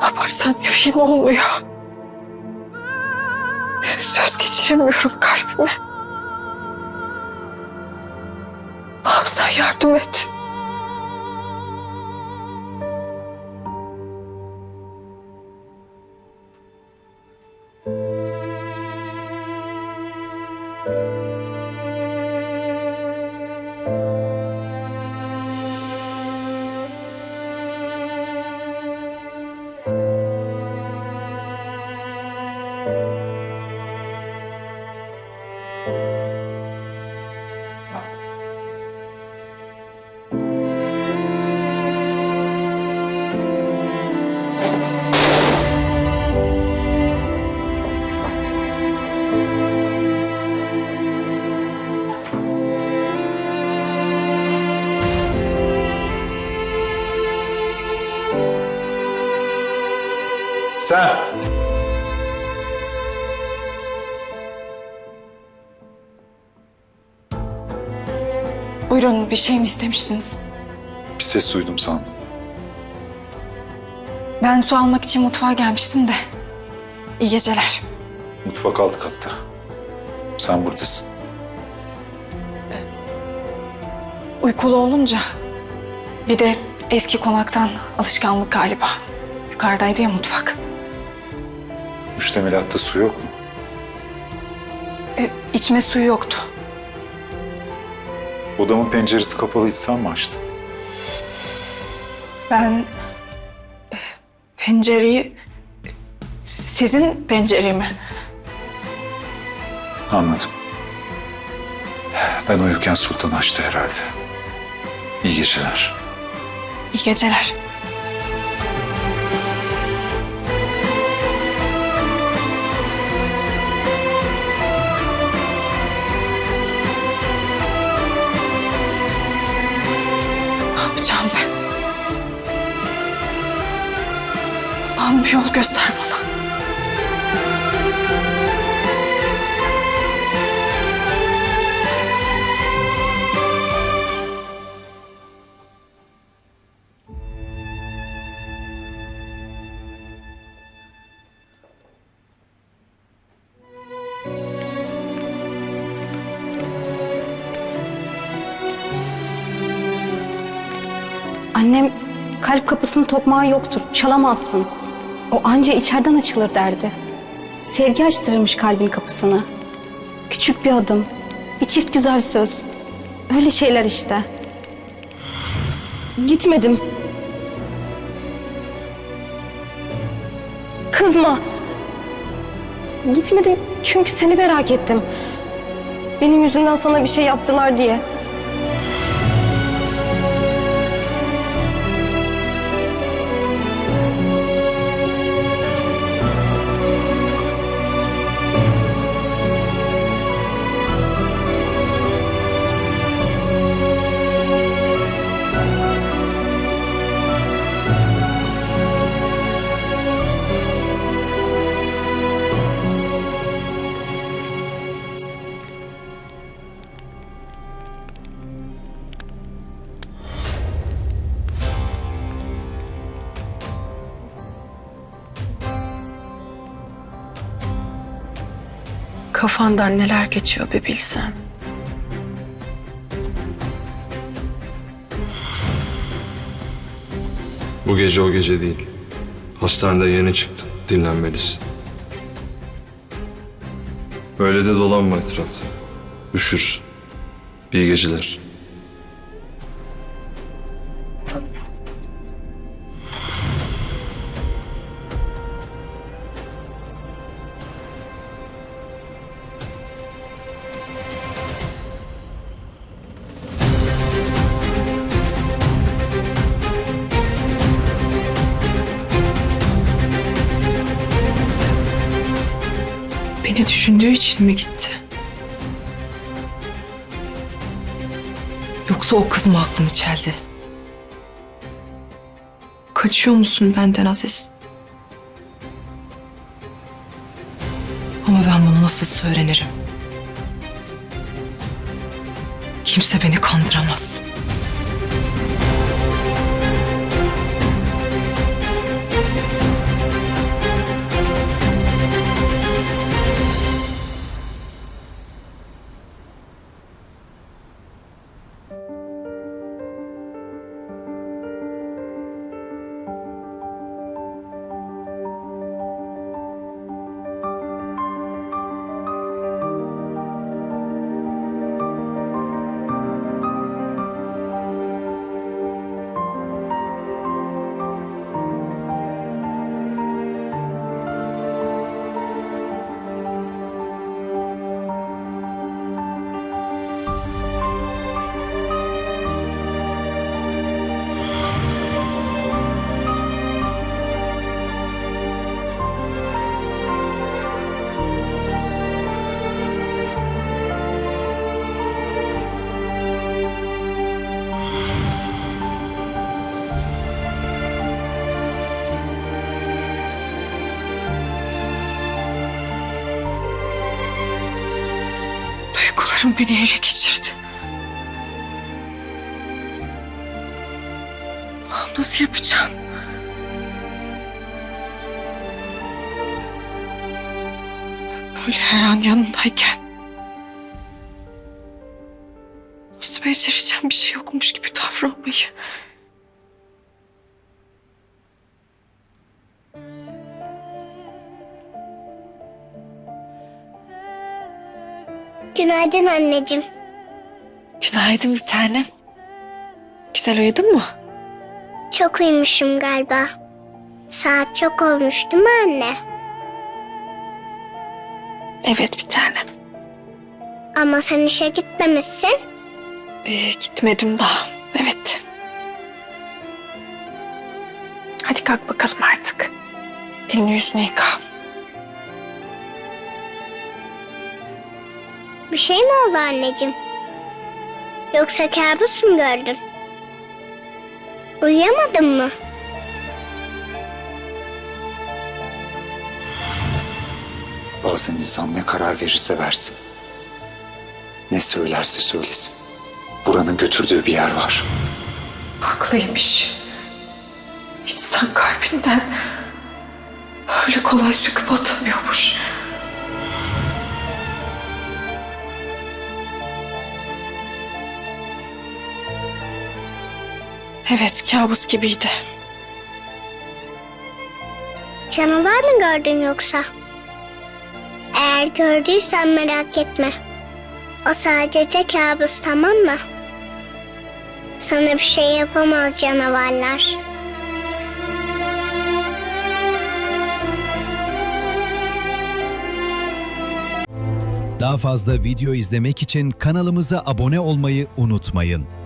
Ne yaparsam yapayım olmuyor. Söz geçiremiyorum kalbime. Ne yapsan yardım et. Sen. Buyurun bir şey mi istemiştiniz? Bir ses duydum sandım. Ben su almak için mutfağa gelmiştim de. İyi geceler. Mutfak alt katta. Sen buradasın. Uykulu olunca bir de eski konaktan alışkanlık galiba. Yukarıdaydı ya mutfak. Müştemilatta su yok mu? E, içme suyu yoktu. Odamın penceresi kapalıydı sen mi açtın? Ben e, pencereyi sizin pencere mi? Anladım. Ben uyurken Sultan açtı herhalde. İyi geceler. İyi geceler. Göster bana. Annem kalp kapısının tokmağı yoktur, çalamazsın. O anca içeriden açılır derdi. Sevgi açtırırmış kalbin kapısını. Küçük bir adım, bir çift güzel söz. Öyle şeyler işte. Gitmedim. Kızma. Gitmedim çünkü seni merak ettim. Benim yüzümden sana bir şey yaptılar diye. Kafandan neler geçiyor bir bilsem. Bu gece o gece değil. Hastaneden yeni çıktın. Dinlenmelisin. Öyle de dolanma etrafta. Üşürsün. İyi geceler. Düşündüğü için mi gitti? Yoksa o kız mı aklını çeldi? Kaçıyor musun benden Aziz? Ama ben bunu nasıl öğrenirim? Kimse beni kandıramaz. Beni ele geçirdi. Allah'ım nasıl yapacağım? Böyle her an yanındayken nasıl becereceğim bir şey yokmuş gibi davranmayı? Günaydın anneciğim. Günaydın bir tanem. Güzel uyudun mu? Çok uyumuşum galiba. Saat çok olmuş değil mi anne? Evet bir tanem. Ama sen işe gitmemişsin. Ee, gitmedim daha. Evet. Hadi kalk bakalım artık. Elini yüzünü yıka. Bir şey mi oldu anneciğim? Yoksa kabus mu gördün? Uyuyamadın mı? Bazen insan ne karar verirse versin. Ne söylerse söylesin. Buranın götürdüğü bir yer var. Haklıymış. İnsan kalbinden öyle kolay söküp atamıyormuş. Evet, kabus gibiydi. Canavar mı gördün yoksa? Eğer gördüysen merak etme. O sadece kabus tamam mı? Sana bir şey yapamaz canavarlar. Daha fazla video izlemek için kanalımıza abone olmayı unutmayın.